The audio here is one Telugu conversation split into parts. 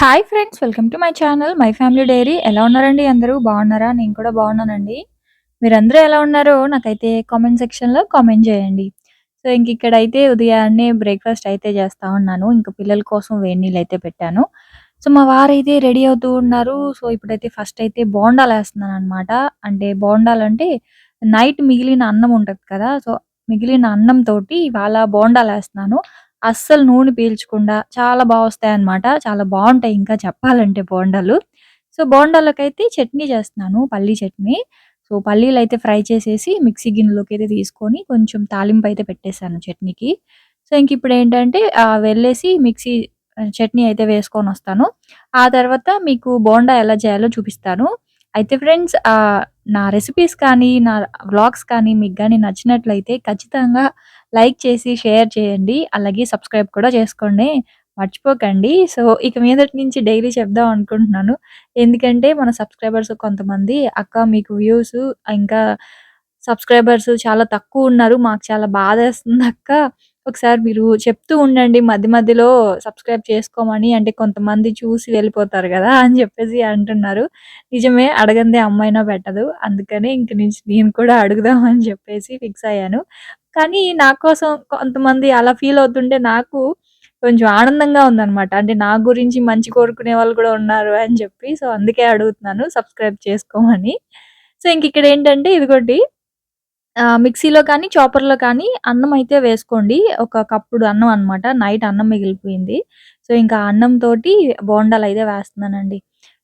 Hi friends welcome to my channel my family diary ఎలా ఉన్నారండి అందరూ? బాగున్నారా? నేను కూడా బాగున్నానండి. మీరందరూ ఎలా ఉన్నారో నాకైతే కామెంట్ సెక్షన్లో కామెంట్ చేయండి. సో ఇంక ఇక్కడైతే ఉదయాన్నే బ్రేక్ఫాస్ట్ అయితే చేస్తా ఉన్నాను. ఇంకా పిల్లల కోసం వేడి నీళ్ళు అయితే పెట్టాను. సో మా వారైతే రెడీ అవుతూ ఉన్నారు. సో ఇప్పుడైతే ఫస్ట్ అయితే బోండాలు వేస్తున్నాను అనమాట అంటే బోండాలు అంటే నైట్ మిగిలిన అన్నం ఉంటుంది కదా? సో మిగిలిన అన్నం తోటి ఇవాళ బోండాలు వేస్తున్నాను. అస్సలు నూనె పీల్చకుండా చాలా బా వస్తాయన్నమాట. చాలా బావుంటాయి ఇంకా చెప్పాలంటే బోండాలు. సో, బోండాలకైతే చట్నీ చేస్తున్నాను. పల్లీ చట్నీ. సో, పల్లీలైతే ఫ్రై చేసేసి మిక్సీ గిన్నెలోకైతే తీసుకొని కొంచెం తాలింపయితే పెట్టేసాను చట్నీకి. సో, ఇంకిప్పుడేంటంటే ఆహ్, వెళ్ళేసి మిక్సీ ఆహ్, చట్నీ అయితే వేసుకొనొస్తాను. ఆ తర్వాత మీకు బోండా ఎలా చేయాలో చూపిస్తాను. అయితే ఫ్రెండ్స్ ఆహ్, నా రెసిపీస్ కానీ, నా వ్లాగ్స్ కానీ మీకు గాని నచ్చినట్లయితే ఖచ్చితంగా లైక్ చేసి, షేర్ చేయండి. అలాగే సబ్స్క్రైబ్ కూడా చేసుకోండి. మర్చిపోకండి. సో, ఇక మీదటి నుంచి డైలీ చెప్దాం అనుకుంటున్నాను. ఎందుకంటే మన సబ్స్క్రైబర్స్ కొంతమంది "అక్క మీకు వ్యూస్ ఇంకా సబ్స్క్రైబర్స్ చాలా తక్కువ ఉన్నారు మాకు చాలా బాధేస్తుందక్క. ఒకసారి మీరు చెప్తూ ఉండండి మధ్య మధ్యలో సబ్స్క్రైబ్ చేసుకోమని." అంటే కొంతమంది చూసి వెళ్ళిపోతారు కదా అని చెప్పేసి అంటున్నారు. నిజమే అడగందే అమ్మైనా పెట్టదు. అందుకని ఇంక నుంచి నేను కూడా అడుగుదాం అని చెప్పేసి ఫిక్స్ అయ్యాను. కానీ నా కోసం కొంతమంది అలా ఫీల్ అవుతుంటే నాకు కొంచెం ఆనందంగా ఉందన్నమాట అంటే నా గురించి మంచి కోరుకునే వాళ్ళు కూడా ఉన్నారు అని చెప్పి. సో, అందుకే అడుగుతున్నాను సబ్స్క్రైబ్ చేసుకోమని. సో, ఇంక ఇక్కడ ఏంటంటే ఇదిగోటి మిక్సీలో కానీ, చాపర్‌లో కానీ అన్నం అయితే వేసుకోండి. ఒక కప్పుడు అన్నం అనమాట. నైట్ అన్నం మిగిలిపోయింది. సో, ఇంకా అన్నం తోటి బోండాలు అయితే వేస్తున్నానండి.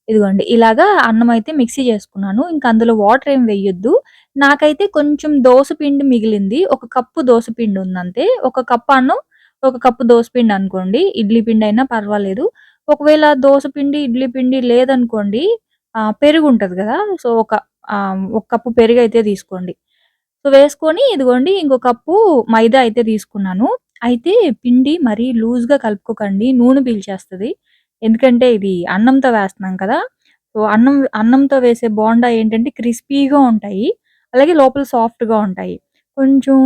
ఇదిగోండి ఇలాగా అన్నం అయితే మిక్సీ చేసుకున్నాను. ఇంకా అందులో వాటర్ ఏం వేయొద్దు. నాకైతే కొంచెం దోస పిండి మిగిలింది. ఒక కప్పు దోస పిండి ఉందంతే. ఒక కప్పు అన్నం, ఒక కప్పు దోస పిండి అనుకోండి. ఇడ్లీ పిండి అయినా పర్వాలేదు. ఒకవేళ దోస పిండి, ఇడ్లీ పిండి లేదనుకోండి పెరుగు ఉంటుంది కదా సో, ఒక ఒక కప్పు పెరుగు అయితే తీసుకోండి. సో, వేసుకొని ఇదిగోండి ఇంకో కప్పు మైదా అయితే తీసుకున్నాను. అయితే పిండి మరీ లూజ్‌గా కలుపుకోకండి. నూనె పీల్చేస్తుంది ఎందుకంటే ఇది అన్నంతో వేస్తున్నాం కదా! సో, అన్నం అన్నంతో వేసే బోండా ఏంటంటే క్రిస్పీగా ఉంటాయి. అలాగే లోపల సాఫ్ట్‌గా ఉంటాయి. కొంచెం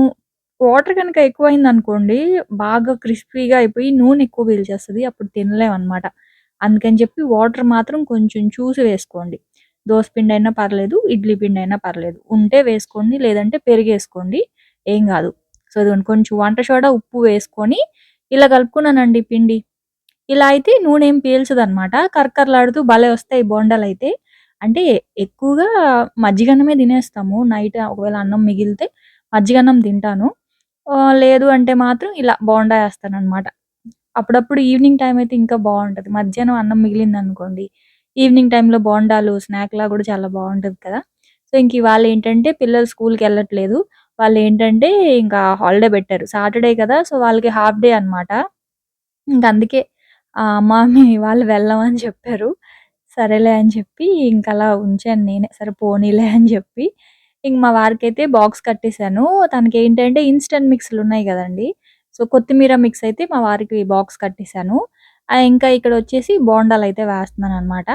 వాటర్ కనుక ఎక్కువైంది అనుకోండి బాగా క్రిస్పీగా అయిపోయి నూనె ఎక్కువ పీల్చేస్తది. అప్పుడు తినలేమన్నమాట అందుకని చెప్పి వాటర్ మాత్రం కొంచెం చూసి వేసుకోండి. దోస అయినా పర్లేదు, ఇడ్లీ పిండి అయినా పర్లేదు. ఉంటే వేసుకోండి లేదంటే పెరిగేసుకోండి ఏం కాదు సో, ఇది కొంచెం వంట సోడా, ఉప్పు వేసుకొని ఇలా కలుపుకున్నానండి పిండి. ఇలా అయితే నూనె ఏం పీల్చదనమాట. కరకరలాడుతూ భలే వస్తాయి బోండాలైతే. అంటే ఎక్కువగా మజ్జిగన్నమే తినేస్తాము. నైట్ ఒకవేళ అన్నం మిగిలితే మజ్జిగన్నం తింటాను. లేదు అంటే మాత్రం ఇలా బోండా ఏస్తాననమాట. అప్పుడప్పుడు ఈవినింగ్ టైం అయితే ఇంకా బాగుంటుంది మధ్యాహ్నం అన్నం మిగిలిందనుకోండి, ఈవినింగ్ టైంలో బోండాలు స్నాక్‌లా కూడా చాలా బాగుంటుంది కదా! సో, ఇంక ఇవాళ ఏంటంటే పిల్లలు స్కూల్‌కెళ్ళట్లేదు. వాళ్ళేంటంటే ఇంకా హాలిడే పెట్టారు. సాటర్‌డే కదా! సో, వాళ్ళకి హాఫ్ డే అనమాట. ఇంక అందుకే అమ్మ మేము ఇవాళ వెళ్ళమని చెప్పారు. సరేలే అని చెప్పి ఇంకలా ఉంచాను నేనే. సరే పోనీలే అని చెప్పి. ఇంక మా వారికైతే బాక్స్ కట్టేసాను. ఇన్స్టెంట్ మిక్స్లు ఉన్నాయి కదండి సో, కొత్తిమీర మిక్స్ అయితే మా వారికి బాక్స్ కట్టేసాను. వచ్చేసి బోండాలు అయితే వేస్తున్నాను అనమాట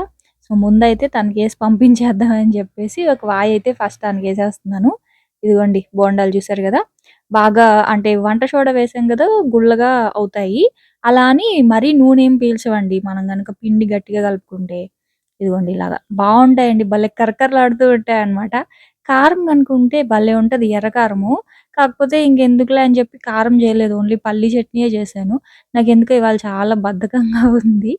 సో, ముందైతే తనకి పంపించేద్దాం అని చెప్పేసి ఒక వాయయితే ఫస్ట్ తనకేసేస్తున్నాను. ఇదిగోండి బోండాలు చూసారు కదా బాగా అంటే వంట సోడా వేసాం కదా గుల్లగా అవుతాయి. అలా అని మరీ నూనె ఏం పీల్చవండి. మనం కనుక పిండి గట్టిగా కలుపుకుంటే. ఇదిగోండి ఇలాగా. బాగుంటాయండి భలే కరకరలాడుతూ ఉంటాయన్నమాట. కారం కనుకుంటే భలే ఉంటది ఎర్ర కారము. కాకపోతే ఇంకెందుకులే అని చెప్పి కారం చేయలేదు. ఓన్లీ పల్లీ చట్నీయే చేశాను. నాకు ఎందుకో ఇవాళ చాలా బద్ధకంగా ఉంది.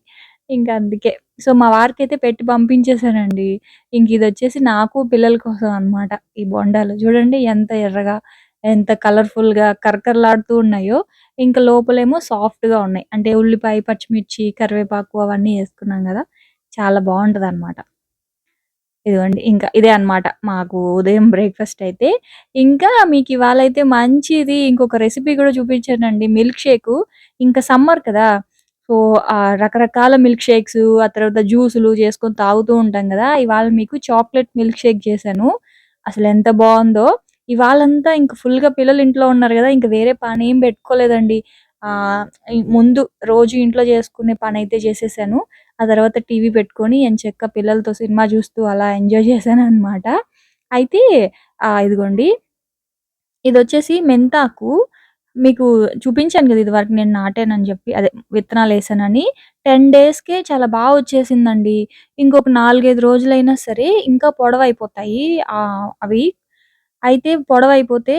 ఇంకా అందుకే. సో, మా వారికి అయితే పెట్టి పంపించేశానండి ఇంక ఇది వచ్చేసి నాకు, పిల్లల కోసం అన్నమాట. ఈ బొండాలు చూడండి ఎంత ఎర్రగా, ఎంత కలర్‌ఫుల్‌గా కరకరలాడుతూ ఉన్నాయో. ఇంకా లోపలేమో సాఫ్ట్‌గా ఉన్నాయి. అంటే ఉల్లిపాయ, పచ్చిమిర్చి, కరివేపాకు అవన్నీ వేసుకున్నాం కదా చాలా బావుంటదనమాట. ఇదిగోండి ఇంకా ఇదే అన్నమాట మాకు ఉదయం బ్రేక్‌ఫాస్ట్ అయితే. ఇంకా మీకు ఇవాళ అయితే మంచిది ఇంకొక రెసిపీ కూడా చూపించానండి. మిల్క్ షేక్ ఇంకా సమ్మర్ కదా! సో, రకరకాల మిల్క్ షేక్స్, ఆ తర్వాత జ్యూసులు చేసుకొని తాగుతూ ఉంటాం కదా ఇవాళ మీకు చాక్లెట్ మిల్క్ షేక్ చేశాను. అసలు ఎంత బాగుందో ఇవాళంతా ఇంకా ఫుల్‌గా పిల్లలు ఇంట్లో ఉన్నారు కదా ఇంకా వేరే పని ఏం పెట్టుకోలేదండి. ముందు రోజు ఇంట్లో చేసుకునే పని అయితే చేసేసాను. ఆ తర్వాత టీవీ పెట్టుకొని ఎంచక్కా పిల్లలతో సినిమా చూస్తూ అలా ఎంజాయ్ చేశాను అనమాట అయితే ఇదిగోండి ఇది వచ్చేసి మెంతాకు మీకు చూపించాను కదా! ఇదివరకు నేను నాటానని చెప్పి అదే విత్తనాలు వేసానని టెన్ డేస్‌కే చాలా బాగా వచ్చేసిందండి. ఇంకొక 4, 5 రోజులైనా సరే ఇంకా పొడవైపోతాయి అవి. అయితే పొడవైపోతే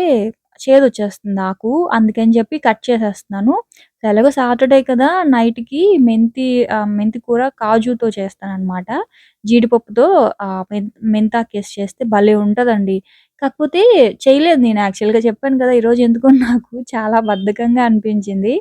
చేదు వచ్చేస్తుంది ఆకు. అందుకని చెప్పి కట్ చేసేస్తున్నాను. ఎలాగో సాటర్‌డే కదా! నైట్‌కి మెంతి మెంతి కూర కాజుతో చేస్తాననమాట. జీడిపప్పుతో మెంతాకేసి చేస్తే భలే ఉంటుందండి కాకపోతే చేయలేదు నేను యాక్చువల్‌గా చెప్పాను కదా! ఈరోజు ఎందుకో నాకు చాలా బద్ధకంగా అనిపించింది.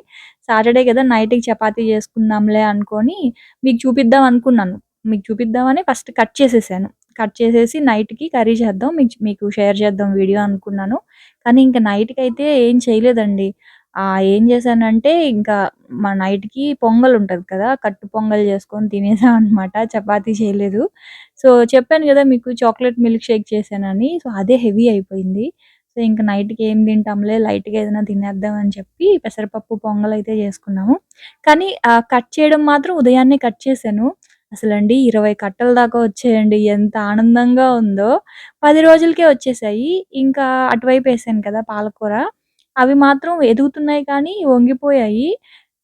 సాటర్‌డే కదా! నైట్‌కి చపాతీ చేసుకుందాంలే అనుకొని మీకు చూపిద్దాం అనుకున్నాను. మీకు చూపిద్దామని ఫస్ట్ కట్ చేసేసాను. కట్ చేసేసి నైట్‌కి కర్రీ చేద్దాం. మీకు మీకు షేర్ చేద్దాం వీడియో అనుకున్నాను. కానీ ఇంక నైట్‌కయితే ఏం చేయలేదండి. ఆహ్, ఏం చేశానంటే ఇంకా మా నైట్‌కి పొంగల్ ఉంటుంది కదా! కట్టు పొంగల్ చేసుకొని తినేసామనమాట. చపాతీ చేయలేదు. సో, చెప్పాను గదా! మీకు చాక్లేట్ మిల్క్ షేక్ చేశానని. సో, అదే హెవీ అయిపోయింది. సో, ఇంక నైట్‌కి ఏం తింటాంలే లైట్‌గా ఏదైనా తినేద్దాం అని చెప్పి పెసరపప్పు పొంగలైతే చేసుకున్నాము. కానీ ఆహ్, కట్ చేయడం మాత్రం ఉదయాన్నే కట్ చేశాను. అసలండి 20 కట్టల దాకా వచ్చాయండి. ఎంత ఆనందంగా ఉందో. 10 రోజులకే వచ్చేసాయి. ఇంకా అటువైపేసాను కదా! పాలకూర. అవి మాత్రం ఎదుగుతున్నాయి కానీ వంగిపోయాయి.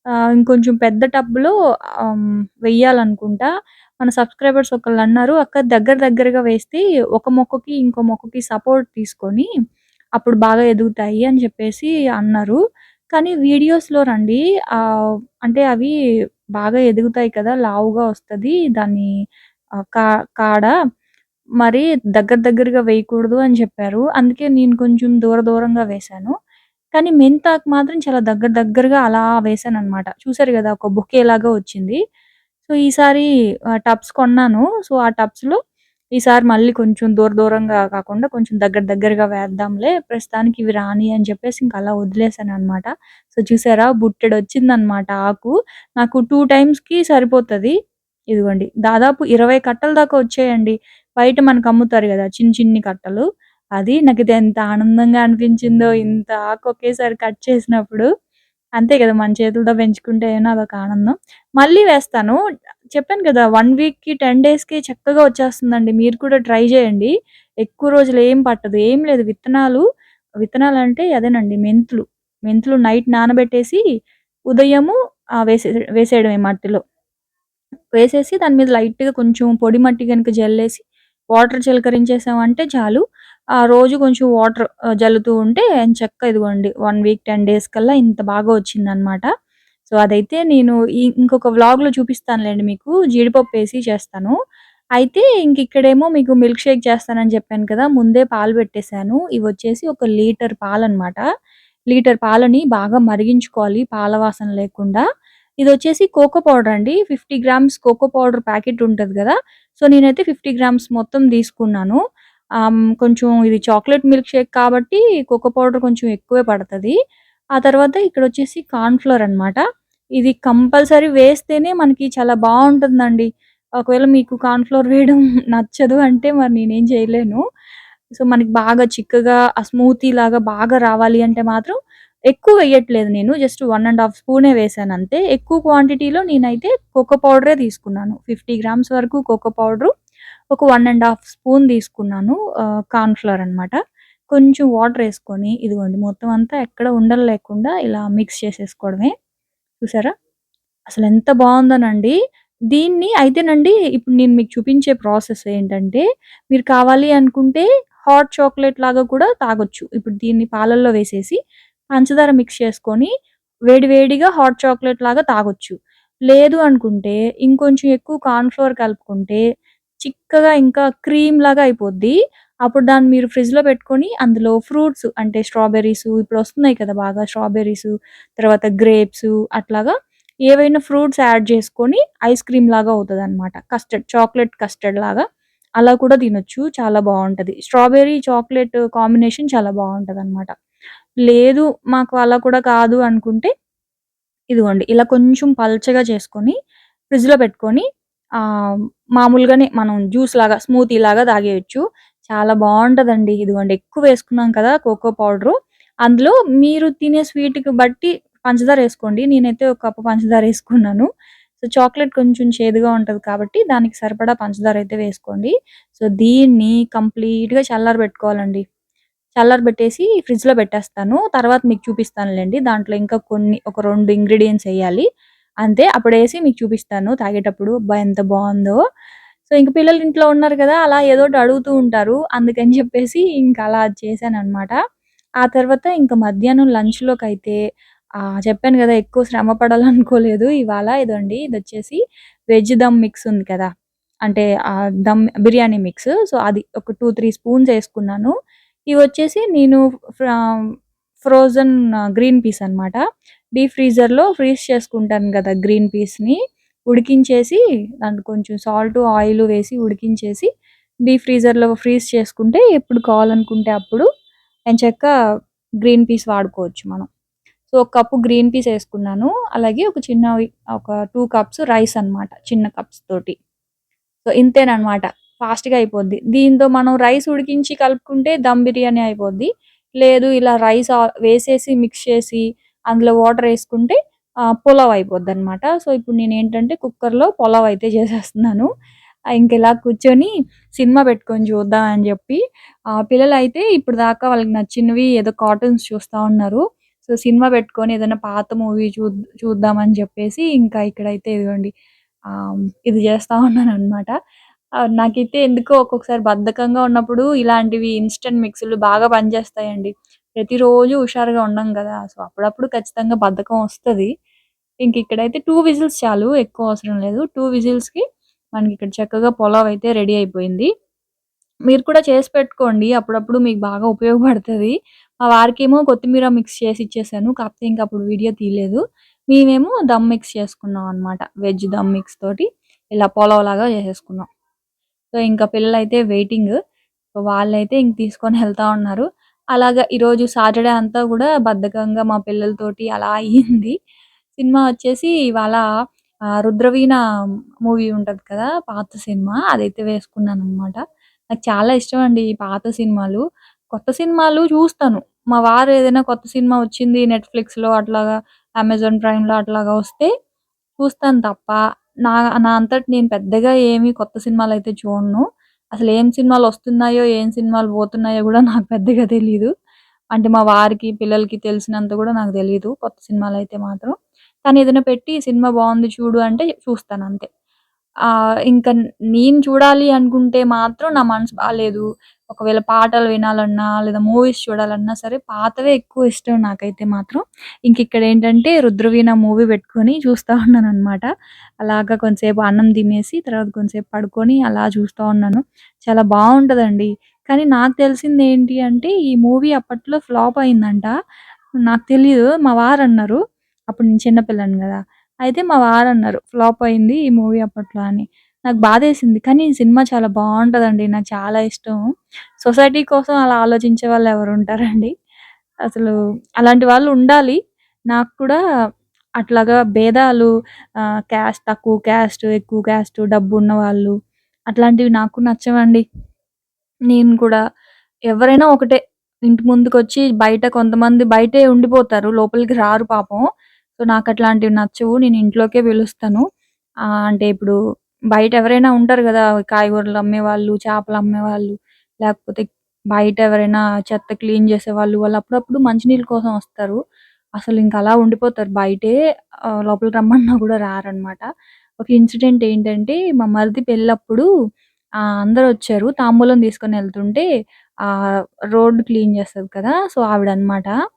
ఆహ్, ఇంకొంచెం పెద్ద టబ్‌లో ఆహ్, వెయ్యాలనుకుంటా. మన సబ్స్క్రైబర్స్ ఒకళ్ళన్నారు, "అక్క దగ్గర దగ్గరగా వేస్తే ఒక మొక్కకి, ఇంకో మొక్కకి సపోర్ట్ తీసుకొని అప్పుడు బాగా ఎదుగుతాయి" అని చెప్పేసి అన్నారు. కానీ వీడియోస్‌లోనండి ఆహ్, అంటే అవి బాగా ఎదుగుతాయి కదా! లావుగా వస్తది. దాన్ని ఆహ్, కా కాడ మరి దగ్గర దగ్గరగా వేయకూడదు అని చెప్పారు. అందుకే నేను కొంచెం దూర దూరంగా వేశాను. కానీ మెంతాకు మాత్రం చాలా దగ్గర దగ్గరగా అలా వేశాననమాట. చూసారు గదా! ఒక బొకేలాగా వచ్చింది. సో, ఈసారి ఆహ్, టబ్స్ కొన్నాను. సో, ఆ టబ్స్‌లో ఈసారి మళ్ళీ కొంచెం దూర దూరంగా కాకుండా కొంచెం దగ్గర దగ్గరగా వేద్దాంలే ప్రస్తుతానికి ఇవి రాని అని చెప్పేసి ఇంక అలా వదిలేసాననమాట. సో, చూసారా బుట్టెడొచ్చిందనమాట ఆకు. నాకు 2 టైమ్స్‌కి సరిపోతది. ఇదిగోండి దాదాపు 20 కట్టల దాకా వచ్చాయండి. బయట మనకు అమ్ముతారు గదా! చిన్ని చిన్ని కట్టలు. అది నాకు ఇది ఎంత ఆనందంగా అనిపించిందో ఇంత ఆకు ఒకేసారి కట్ చేసినప్పుడు. అంతే కదా మన చేతులతో పెంచుకుంటే ఏమైనా అదొక ఆనందం. మళ్ళీ వేస్తాను. చెప్పాను కదా! వన్ వీక్‌కి, 10 డేస్‌కి చక్కగా వచ్చేస్తుందండి. మీరు కూడా ట్రై చేయండి. ఎక్కువ రోజులు ఏం పట్టదు. ఏం లేదు విత్తనాలు, విత్తనాలు అంటే అదేనండి మెంతులు. మెంతులు నైట్ నానబెట్టేసి ఉదయము వేసే వేసే వేసేయడమే మట్టిలో. వేసేసి దాని మీద లైట్‌గా కొంచెం పొడి మట్టి కనుక జల్లేసి వాటర్ చిలకరించేసామంటే చాలు. ఆ రోజు కొంచెం వాటర్ జల్లుతూ ఉంటే చక్క ఇదిగోండి వన్ వీక్, 10 డేస్ కల్లా ఇంత బాగా వచ్చిందనమాట. సో, అదైతే నేను ఈ ఇంకొక వ్లాగ్‌లో చూపిస్తానులేండి మీకు. జీడిపప్పు వేసి చేస్తాను. అయితే ఇంకిక్కడేమో మీకు మిల్క్ షేక్ చేస్తానని చెప్పాను కదా! ముందే పాలు పెట్టేశాను ఇవి వచ్చేసి ఒక లీటర్ పాలనమాట. లీటర్ పాలని బాగా మరిగించుకోవాలి పాల వాసన లేకుండా. ఇది వచ్చేసి కోకో పౌడర్ అండి. 50 గ్రామ్స్ కోకో పౌడర్ ప్యాకెట్ ఉంటుంది కదా సో, నేనైతే 50 గ్రామ్స్ మొత్తం తీసుకున్నాను. ఆహ్, కొంచెం ఇది చాక్లేట్ మిల్క్ షేక్ కాబట్టి కోకో పౌడర్ కొంచెం ఎక్కువే పడతది. ఆ తర్వాత ఇక్కడొచ్చేసి కార్న్ ఫ్లోర్ అనమాట. ఇది కంపల్సరీ వేస్తేనే మనకి చాలా బావుంటుందండి. ఒకవేళ మీకు కార్న్ ఫ్లోర్ వేయడం నచ్చదు అంటే మరి నేనేం చేయలేను. సో, మనకి బాగా చిక్కగా ఆ స్మూతీ లాగా బాగా రావాలి అంటే మాత్రం ఎక్కువ వేయట్లేదు నేను. జస్ట్ 1 ½ స్పూనే వేశానంతే. ఎక్కువ క్వాంటిటీలో నేనైతే కోకో పౌడరే తీసుకున్నాను. 50 గ్రామ్స్ వరకు కోకో పౌడరు, ఒక వన్ అండ్ హాఫ్ స్పూన్ తీసుకున్నాను కార్న్ఫ్లవర్ ఫ్లోర్ అనమాట. కొంచెం వాటర్ వేసుకొని ఇదిగోండి మొత్తం అంతా ఎక్కడ ఉండలు లేకుండా ఇలా మిక్స్ చేసేసుకోవడమే. చూసారా? ఎంత బావుందోనండి. దీన్ని అయితేనండి ఇప్పుడు నేను మీకు చూపించే ప్రాసెస్ ఏంటంటే, మీరు కావాలి అనుకుంటే హాట్ చాక్లెట్ లాగా కూడా తాగొచ్చు. ఇప్పుడు దీన్ని పాలల్లో వేసేసి పంచదార మిక్స్ చేసుకొని వేడి వేడిగా హాట్ చాక్లెట్ లాగా తాగొచ్చు. లేదు అనుకుంటే ఇంకొంచెం ఎక్కువ కార్న్ ఫ్లోర్ కలుపుకుంటే చిక్కగా ఇంకా క్రీమ్ లాగా అయిపోద్ది. అప్పుడు దాన్ని మీరు ఫ్రిడ్జ్‌లో పెట్టుకొని అందులో ఫ్రూట్స్ అంటే స్ట్రాబెర్రీస్ ఇప్పుడు వస్తున్నాయి కదా! బాగా స్ట్రాబెర్రీస్ తర్వాత గ్రేప్స్ అట్లాగా ఏవైనా ఫ్రూట్స్ యాడ్ చేసుకొని ఐస్ క్రీమ్ లాగా అవుతుంది అనమాట కస్టర్డ్ చాక్లెట్ కస్టర్డ్ లాగా అలా కూడా తినొచ్చు. చాలా బాగుంటుంది స్ట్రాబెర్రీ, చాక్లెట్ కాంబినేషన్ చాలా బావుంటదనమాట. లేదు మాకు అలా కూడా కాదు అనుకుంటే ఇదిగోండి ఇలా కొంచెం పల్చగా చేసుకొని ఫ్రిడ్జ్‌లో పెట్టుకొని మామూలుగానే మనం జ్యూస్ లాగా స్మూతీ లాగా తాగేయొచ్చు. చాలా బాగుంటుందండి ఇదిగోండి ఎక్కువ వేసుకున్నాం కదా! Cocoa powder. అందులో మీరు తినే స్వీట్‌కి బట్టి పంచదార వేసుకోండి నేనైతే ఒక కప్పు పంచదార వేసుకున్నాను సో, చాక్లెట్ కొంచెం చేదుగా ఉంటది కాబట్టి దానికి సరిపడా పంచదార అయితే వేసుకోండి. సో, దీన్ని కంప్లీట్‌గా చల్లారబెట్టుకోవాలండి. చల్లారబెట్టేసి ఫ్రిడ్జ్‌లో పెట్టేస్తాను. తర్వాత మీకు చూపిస్తానులేండి దాంట్లో ఇంకా కొన్ని ఒక రెండు ఇంగ్రీడియంట్స్ వేయాలి అంతే అప్పుడేసి మీకు చూపిస్తాను తాగేటప్పుడు. అబ్బా! ఎంత బాగుందో సో, ఇంక పిల్లలు ఇంట్లో ఉన్నారు కదా! అలా ఏదో అడుగుతూ ఉంటారు. అందుకని చెప్పేసి ఇంకా అలా చేశాననమాట. ఆ తర్వాత ఇంకా మధ్యాహ్నం లంచ్లోకి అయితే చెప్పాను కదా! ఎక్కువ శ్రమ పడాలనుకోలేదు. ఇవాళ ఇదండి ఇదొచ్చేసి వెజ్ దమ్ మిక్స్ ఉంది కదా! అంటే దమ్ బిర్యానీ మిక్స్. సో, అది ఒక 2, 3 స్పూన్స్ వేసుకున్నాను ఇవి వచ్చేసి నేను ఫ్రోజన్ గ్రీన్ పీస్ అనమాట. డీప్ ఫ్రీజర్‌లో ఫ్రీజ్ చేసుకుంటాను కదా గ్రీన్ పీస్‌ని ఉడికించేసి దాంట్లో కొంచెం సాల్టు, ఆయిల్ వేసి ఉడికించేసి డీప్ ఫ్రీజర్‌లో ఫ్రీజ్ చేసుకుంటే ఎప్పుడు కావాలనుకుంటే అప్పుడు ఎంచక్కా గ్రీన్ పీస్ వాడుకోవచ్చు మనం. సో, ఒక కప్పు గ్రీన్ పీస్ వేసుకున్నాను అలాగే ఒక చిన్నవి ఒక టూ కప్స్ రైస్ అనమాట. చిన్న కప్స్ తోటి. సో, ఇంతేనమాట ఫాస్ట్‌గా అయిపోద్ది. దీంతో మనం రైస్ ఉడికించి కలుపుకుంటే దమ్ బిర్యానీ అయిపోద్ది. లేదు ఇలా రైస్ వేసేసి మిక్స్ చేసి అందులో వాటర్ వేసుకుంటే పులావ్ అయిపోద్ది అనమాట సో, ఇప్పుడు నేను ఏంటంటే కుక్కర్‌లో పులావ్ అయితే చేసేస్తున్నాను. ఇంకెలా కూర్చొని సినిమా పెట్టుకొని చూద్దాం అని చెప్పి పిల్లలైతే ఇప్పుడు దాకా వాళ్ళకి నచ్చినవి ఏదో కార్టూన్స్ చూస్తా ఉన్నారు. సో, సినిమా పెట్టుకొని ఏదైనా పాత మూవీ చూ చూద్దామని చెప్పేసి ఇంకా ఇక్కడైతే ఇదిగోండి ఇది చేస్తా ఉన్నాను అనమాట నాకైతే ఎందుకో ఒక్కొక్కసారి బద్ధకంగా ఉన్నప్పుడు ఇలాంటివి ఇన్స్టెంట్ మిక్సీలు బాగా పనిచేస్తాయండి. ప్రతిరోజు హుషారుగా ఉండం కదా సో, అప్పుడప్పుడు ఖచ్చితంగా బద్ధకం వస్తది. ఇంక ఇక్కడైతే టూ విజిల్స్ చాలు. ఎక్కువ అవసరం లేదు. టూ విజిల్స్‌కి మనకిక్కడ చక్కగా పొలావ్ అయితే రెడీ అయిపోయింది. మీరు కూడా చేసి పెట్టుకోండి. అప్పుడప్పుడు మీకు బాగా ఉపయోగపడుతుంది మా వారికేమో కొత్తిమీర మిక్స్ చేసి ఇచ్చేసాను. కాకపోతే ఇంకా అప్పుడు వీడియో తీయలేదు. మేమేమో దమ్ మిక్స్ చేసుకున్నాం అనమాట. వెజ్ దమ్ మిక్స్ తోటి ఇలా పొలావ్ లాగా చేసేసుకున్నాం. సో, ఇంకా పిల్లలైతే వెయిటింగ్. వాళ్ళైతే ఇంక తీసుకొని వెళ్తా ఉన్నారు. అలాగా ఈరోజు సాటర్‌డే అంతా కూడా బద్ధకంగా మా పిల్లలతోటి అలా అయ్యింది. సినిమా వచ్చేసి ఇవాళ 'రుద్రవీణ' మూవీ ఉంటది కదా! పాత సినిమా అదైతే వేసుకున్నాననమాట. నాకు చాలా ఇష్టమండి ఈ పాత సినిమాలు. కొత్త సినిమాలు చూస్తాను. మా వారు ఏదైనా కొత్త సినిమా వచ్చింది నెట్‌ఫ్లిక్స్‌లో అట్లాగా అమెజాన్ ప్రైమ్‌లో అట్లాగా వస్తే చూస్తాను తప్ప నా నా అంతటి నేను పెద్దగా ఏమి కొత్త సినిమాలు అయితే చూడను. అసలు ఏం సినిమాలు వస్తున్నాయో, ఏం సినిమాలు పోతున్నాయో కూడా నాకు పెద్దగా తెలియదు అంటే మా వారికి, పిల్లలకి తెలిసినంత కూడా నాకు తెలియదు కొత్త సినిమాలు అయితే మాత్రం. కానీ ఏదైనా పెట్టి సినిమా బాగుంది చూడు అంటే చూస్తాను అంతే. ఇంకా నేను చూడాలి అనుకుంటే మాత్రం నా మనసు బాగాలేదు ఒకవేళ పాటలు వినాలన్నా, లేదా మూవీస్ చూడాలన్నా సరే పాతవే ఎక్కువ ఇష్టం నాకైతే మాత్రం. ఇంకిక్కడేంటంటే 'రుద్రవీణ' మూవీ పెట్టుకొని చూస్తా ఉన్నాననమాట. అలాగా కొంసేపు అన్నం తినేసి తర్వాత కొంసేపు పడుకొని అలా చూస్తా ఉన్నాను. చాలా బాగుంటుందండి కానీ నాకు తెలిసింది ఏంటి అంటే ఈ మూవీ అప్పట్లో ఫ్లాప్ అయిందంట. నాకు తెలియదు మా వారు అన్నారు అప్పుడు నేను చిన్న పిల్లని అయితే మా వారు అన్నారు ఫ్లాప్ అయింది ఈ మూవీ అప్పట్లో అని. నాకు బాధేసింది. కానీ ఈ సినిమా చాలా బావుంటదండి. నాకు చాలా ఇష్టం. సొసైటీ కోసం అలా ఆలోచించే వాళ్ళు ఎవరుంటారండి? అసలు అలాంటి వాళ్ళు ఉండాలి. నాకు కూడా అట్లాగా భేదాలు ఆహ్, క్యాస్ట్ తక్కువ క్యాస్ట్, ఎక్కువ క్యాస్ట్, డబ్బున్న వాళ్ళు అట్లాంటివి నాకు నచ్చవండి. నేను కూడా ఎవరైనా ఒకటే. ఇంటి ముందుకొచ్చి బయట కొంతమంది బయటే ఉండిపోతారు. లోపలికి రారు పాపం. సో, నాకట్లాంటివి నచ్చవు. నేను ఇంట్లోకే పిలుస్తాను. ఆహ్, అంటే ఇప్పుడు బయట ఎవరైనా ఉంటారు కదా కాయగూరలు అమ్మేవాళ్ళు, చేపలు అమ్మేవాళ్ళు, లేకపోతే బయట ఎవరైనా చెత్త క్లీన్ చేసేవాళ్ళు, వాళ్ళు అప్పుడప్పుడు మంచినీళ్ళ కోసం వస్తారు. అసలు ఇంకా అలా ఉండిపోతారు బయటే. లోపలికి రమ్మన్నా కూడా రారనమాట. ఒక ఇన్సిడెంట్ ఏంటంటే మా మరిది పెళ్ళప్పుడు అందరు వచ్చారు తాంబూలం తీసుకొని వెళ్తుంటే ఆ రోడ్ క్లీన్ చేస్తది కదా! సో, ఆవిడ అన్నమాట ఆవిడ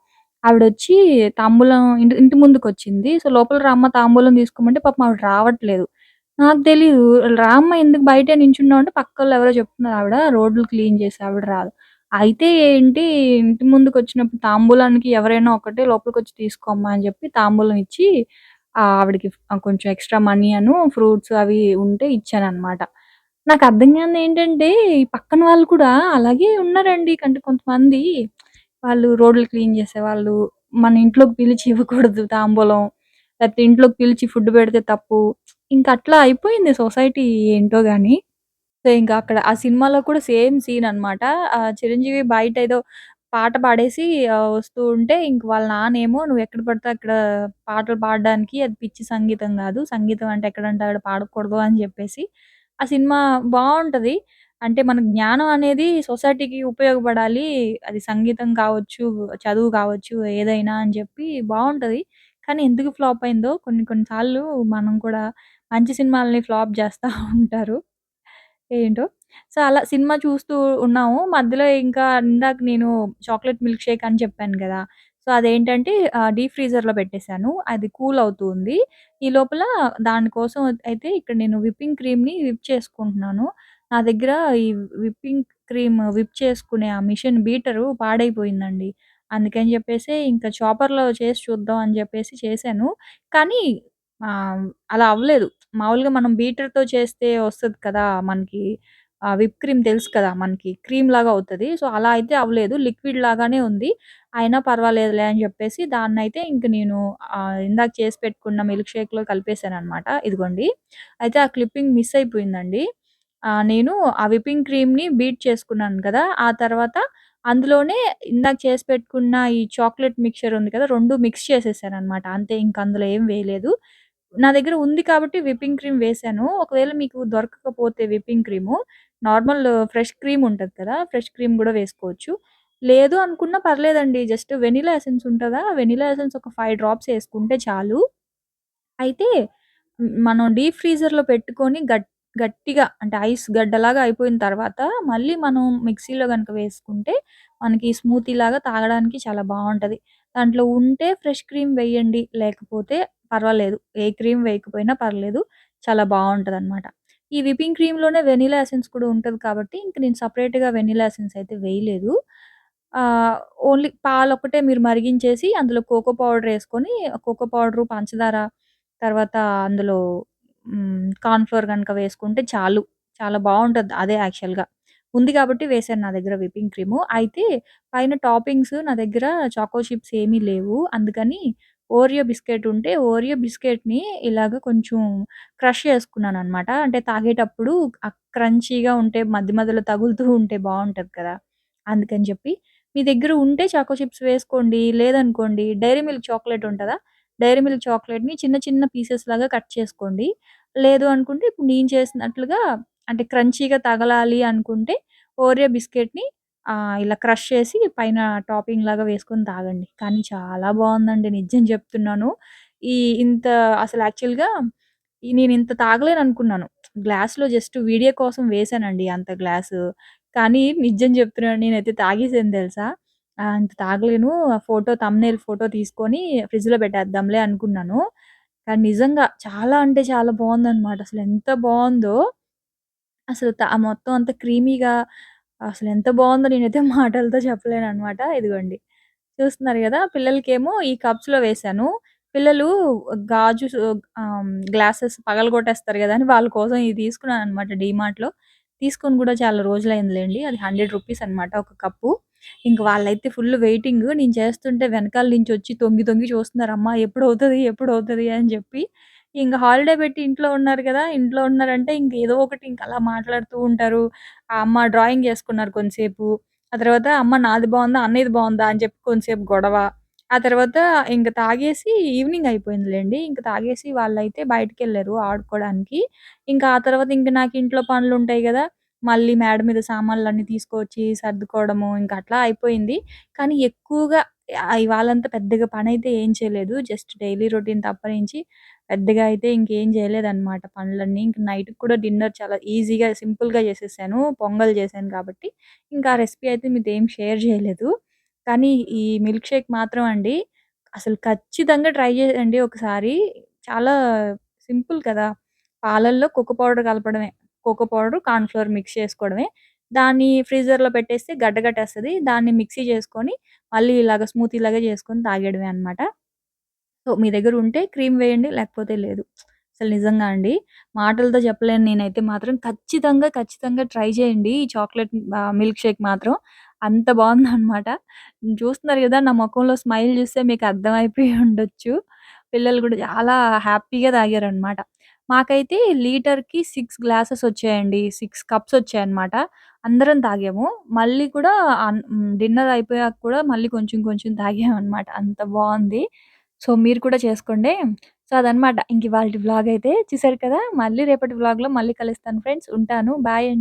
ఆవిడొచ్చి తాంబూలం ఇంటి ఇంటి ముందుకొచ్చింది. సో, లోపల రమ్మ తాంబూలం తీసుకోమంటే పాపం ఆవిడ రావట్లేదు. నాకు తెలీదు. రామ్మ ఎందుకు బయటే నించున్నావు అంటే పక్కోళ్ళు ఎవరో చెప్తున్నారు ఆవిడ రోడ్లు క్లీన్ చేసి ఆవిడ రాదు. అయితే ఏంటి ఇంటి ముందుకొచ్చినప్పుడు తాంబూలానికి ఎవరైనా ఒకటే లోపలికొచ్చి తీసుకోమ్మా అని చెప్పి తాంబూలం ఇచ్చి ఆహ్, ఆవిడకి ఆహ్, కొంచెం ఎక్స్‌ట్రా మనీ అను ఫ్రూట్స్ అవి ఉంటే ఇచ్చాననమాట. నాకు అర్థం కానిదేంటంటే ఈ పక్కన వాళ్ళు కూడా అలాగే ఉన్నారండి. అంటే కొంతమంది వాళ్ళు రోడ్లు క్లీన్ చేసేవాళ్ళు, మన ఇంట్లోకి పిలిచి ఇవ్వకూడదు తాంబూలం. లేకపోతే ఇంట్లోకి పిలిచి ఫుడ్ పెడితే తప్పు. ఇంకా అట్లా అయిపోయింది సొసైటీ ఏంటో గాని. సో, ఇంకా అక్కడ ఆ సినిమాలో కూడా సేమ్ సీన్ అనమాట. ఆహ్, చిరంజీవి బయట ఏదో పాట పాడేసి ఆహ్, వస్తూ ఉంటే ఇంక వాళ్ళ నాన్నేమో "నువ్వెక్కడ పడితే అక్కడ పాటలు పాడడానికి అది పిచ్చి సంగీతం కాదు సంగీతం అంటే ఎక్కడంటే అక్కడ పాడకూడదు" అని చెప్పేసి ఆ సినిమా బావుంటది. అంటే మన జ్ఞానం అనేది సొసైటీకి ఉపయోగపడాలి. అది సంగీతం కావచ్చు, చదువు కావచ్చు ఏదైనా అని చెప్పి బావుంటది. కానీ ఎందుకు ఫ్లాప్ అయిందో కొన్ని కొన్ని సార్లు మనం కూడా మంచి సినిమాలని ఫ్లాప్ చేస్తూ ఉంటారు. ఏంటో. సో, అలా సినిమా చూస్తూ ఉన్నాము. మధ్యలో ఇంకా ఇందాక నేను చాక్లెట్ మిల్క్ షేక్ అని చెప్పాను కదా సో, అదేంటంటే డీప్ ఫ్రీజర్‌లో పెట్టేసాను. అది కూల్ అవుతుంది ఈ లోపల దానికోసం అయితే ఇక్కడ నేను విప్పింగ్ క్రీమ్‌ని విప్ చేసుకుంటున్నాను. నా దగ్గర ఈ విప్పింగ్ క్రీమ్ విప్ చేసుకునే ఆ మిషన్ బీటరు పాడైపోయిందండి. అందుకని చెప్పేసి ఇంకా చాపర్‌లో చేసి చూద్దాం అని చెప్పేసి చేశాను. కానీ ఆహ్, అలా అవ్వలేదు. మామూలుగా మనం బీటర్‌తో చేస్తే వస్తది కదా! మనకి ఆహ్, విప్ క్రీమ్ తెలుసు కదా! మనకి క్రీమ్ లాగా అవుతది. సో, అలా అయితే అవ్వలేదు. లిక్విడ్ లాగానే ఉంది. అయినా పర్వాలేదులే అని చెప్పేసి దాన్నైతే ఇంక నేను ఆహ్, ఇందాక చేసి పెట్టుకున్న మిల్క్ షేక్‌లో కలిపేసాననమాట. ఇదిగోండి. అయితే ఆ క్లిప్పింగ్ మిస్ అయిపోయిందండి. ఆహ్, నేను ఆ విప్పింగ్ క్రీమ్‌ని బీట్ చేసుకున్నాను కదా! ఆ తర్వాత అందులోనే ఇందాక చేసి పెట్టుకున్న ఈ చాక్లెట్ మిక్చర్ ఉంది కదా! 2 మిక్స్ చేసేసాననమాట. అంతే ఇంక అందులో ఏం వేయలేదు. నా దగ్గర ఉంది కాబట్టి విప్పింగ్ క్రీమ్ వేశాను. ఒకవేళ మీకు దొరకకపోతే whipping cream normal fresh cream ఉంటది కదా! ఫ్రెష్ క్రీమ్ గూడా వేసుకోవచ్చు. లేదు అనుకున్నా పర్లేదండి. జస్ట్ వెనిలా ఎసెన్స్ ఉంటదా? వెనిలా ఎసెన్స్ ఒక 5 డ్రాప్స్ ఏసుకుంటే చాలు. అయితే మనం డీప్ ఫ్రీజర్‌లో పెట్టుకొని గట్ గట్టిగా అంటే ఐస్ గడ్డలాగా అయిపోయిన తర్వాత మళ్ళీ మనం మిక్సీలో కనుక వేసుకుంటే మనకి స్మూతీలాగా తాగడానికి చాలా బాగుంటుంది దాంట్లో ఉంటే ఫ్రెష్ క్రీమ్ వేయండి. లేకపోతే పర్వాలేదు. ఏ క్రీమ్ వేయకపోయినా పర్లేదు. చాలా బాగుంటుంది అనమాట ఈ విప్పింగ్ క్రీమ్‌లోనే వెనీలా ఎసెన్స్ కూడా ఉంటుంది కాబట్టి ఇంక నేను సపరేట్గా వెనీలా ఎసెన్స్ అయితే వేయలేదు. ఓన్లీ పాలు ఒకటే మీరు మరిగించేసి అందులో కోకో పౌడర్ వేసుకొని కోకో పౌడరు, పంచదార తర్వాత అందులో కార్న్ఫ్లోర్ కార్న్ ఫ్లోర్ వేసుకుంటే చాలు. చాలా బాగుంటుంది అదే యాక్చువల్‌గా. ఉంది కాబట్టి వేశాను నా దగ్గర విప్పింగ్ క్రీము. అయితే పైన టాపింగ్స్ నా దగ్గర చాకో చిప్స్ ఏమీ లేవు. అందుకని ఓరియో బిస్కెట్ ఉంటే ఓరియో బిస్కెట్‌ని ఇలాగ కొంచెం క్రష్ చేసుకున్నాను అనమాట అంటే తాగేటప్పుడు క్రంచీగా ఉంటే మధ్య మధ్యలో తగులుతూ ఉంటే బాగుంటుంది కదా! అందుకని చెప్పి. మీ దగ్గర ఉంటే చాకో చిప్స్ వేసుకోండి. లేదనుకోండి డైరీ మిల్క్ చాక్లెట్ ఉంటుందా డైరీ మిల్క్ చాక్లెట్ని చిన్న చిన్న పీసెస్ లాగా కట్ చేసుకోండి. లేదు అనుకుంటే ఇప్పుడు నేను చేసినట్లుగా అంటే క్రంచీగా తగలాలి అనుకుంటే ఓరియో బిస్కెట్‌ని ఇలా క్రష్ చేసి పైన టాపింగ్ లాగా వేసుకొని తాగండి. కానీ చాలా బాగుందండి నిజం చెప్తున్నాను. ఈ ఇంత అసలు యాక్చువల్‌గా ఈ తాగలేను తాగలేననుకున్నాను. గ్లాస్‌లో జస్ట్ వీడియో కోసం వేశానండి అంత గ్లాసు. కానీ నిజం చెప్తున్నాను నేనైతే తాగేసాను తెలుసా! ఆ! తాగలేను. ఆ ఫోటో థంబ్‌నెయిల్ ఫోటో తీసుకొని ఫ్రిడ్జ్‌లో పెట్టేద్దాంలే అనుకున్నాను. కానీ నిజంగా చాలా అంటే చాలా బావుందనమాట. అసలెంత బావుందో అసలు త మొత్తం అంతా క్రీమీగా అసలెంత బావుందో నేనైతే మాటలతో చెప్పలేననమాట. ఇదిగోండి. చూస్తున్నారు గదా! పిల్లలకేమో ఈ కప్స్‌లో వేశాను. పిల్లలు గాజు సు ఆహ్, గ్లాసెస్ పగలగొట్టేస్తారు గదా! అని వాళ్ళ కోసం ఇది తీసుకున్నాననమాట డీమార్ట్‌లో. తీసుకొని గూడా చాలా రోజులయిందిలెండి. అది రూ. 100 అనమాట ఒక కప్పు. ఇంక వాళ్ళైతే ఫుల్ వెయిటింగ్. నేను చేస్తుంటే వెనకాల నుంచి వచ్చి తొంగి తొంగి చూస్తున్నారు. అమ్మ ఎప్పుడవుతది? ఎప్పుడవుతది? అని చెప్పి ఇంక హాలిడే పెట్టి ఇంట్లో ఉన్నారు కదా ఇంట్లో ఉన్నారంటే ఇంక ఏదో ఒకటి ఇంక అలా మాట్లాడుతూ ఉంటారు. ఆ అమ్మ డ్రాయింగ్ చేసుకున్నారు కొంసేపు. ఆ తర్వాత అమ్మ నాది బావుందా? అన్నయ్యది బావుందా? అని చెప్పి కొంసేపు గొడవ. ఆ తర్వాత ఇంక తాగేసి ఈవినింగ్ అయిపోయిందిలెండి. ఇంక తాగేసి వాళ్ళైతే బయటికెళ్ళారు ఆడుకోవడానికి. ఇంకా ఆ తర్వాత ఇంక నాకు ఇంట్లో పనులుంటాయి గదా! మళ్ళీ మేడ మీద సామాన్లన్నీ తీసుకొచ్చి సర్దుకోవడము ఇంక అట్లా అయిపోయింది. కానీ ఎక్కువగా ఇవాళంతా పెద్దగా పనైతే ఏం చేయలేదు. జస్ట్ డైలీ రొటీన్ తప్పనించి పెద్దగా అయితే ఇంకేం చేయలేదనమాట పనులన్నీ. ఇంక నైట్‌కి కూడా డిన్నర్ చాలా ఈజీగా, సింపుల్‌గా చేసేసాను. పొంగల్ చేశాను కాబట్టి, ఇంకా ఆ రెసిపీ అయితే మీతో ఏం షేర్ చేయలేదు. కానీ ఈ మిల్క్ షేక్ మాత్రం అండి అసలు ఖచ్చితంగా ట్రై చేయండి ఒకసారి. చాలా సింపుల్ కదా! పాలల్లో కోకో పౌడర్ కలపడమే. కోకో పౌడర్, కార్న్ఫ్లోర్ మిక్స్ చేసుకోవడమే. దాన్ని ఫ్రీజర్‌లో పెట్టేస్తే గడ్డ దాన్ని మిక్సీ చేసుకొని మళ్ళీ ఇలాగ స్మూతీలాగా చేసుకొని తాగేయడమే అనమాట. సో, మీ దగ్గర ఉంటే క్రీమ్ వేయండి. లేకపోతే లేదు. అసలు నిజంగా అండి. మాటలతో చెప్పలేను నేనైతే మాత్రం ఖచ్చితంగా, ఖచ్చితంగా ట్రై చేయండి. ఈ చాక్లెట్ మిల్క్ షేక్ మాత్రం. అంత బాగుందన్నమాట చూస్తున్నారు కదా నా ముఖంలో స్మైల్ చూస్తే మీకు అర్థమైపోయి ఉండొచ్చు. పిల్లలు కూడా చాలా హ్యాపీగా తాగారనమాట. మాకైతే లీటర్‌కి 6 గ్లాసెస్ వచ్చాయండి. 6 కప్స్ వచ్చాయన్నమాట. అందరం తాగాము. మళ్ళీ కూడా అన్ హ్మ్. డిన్నర్ అయిపోయాక కూడా మళ్ళీ కొంచెం, కొంచెం తాగామన్నమాట అంత బావుంది. సో, మీరు కూడా చేసుకోండి. సో, అదనమాట. ఇంక ఇవాల్టి వ్లాగ్ అయితే చూసారు కదా! మళ్ళీ రేపటి వ్లాగ్‌లో మళ్ళీ కలుస్తాను ఫ్రెండ్స్. ఉంటాను. బాయ్ అండి.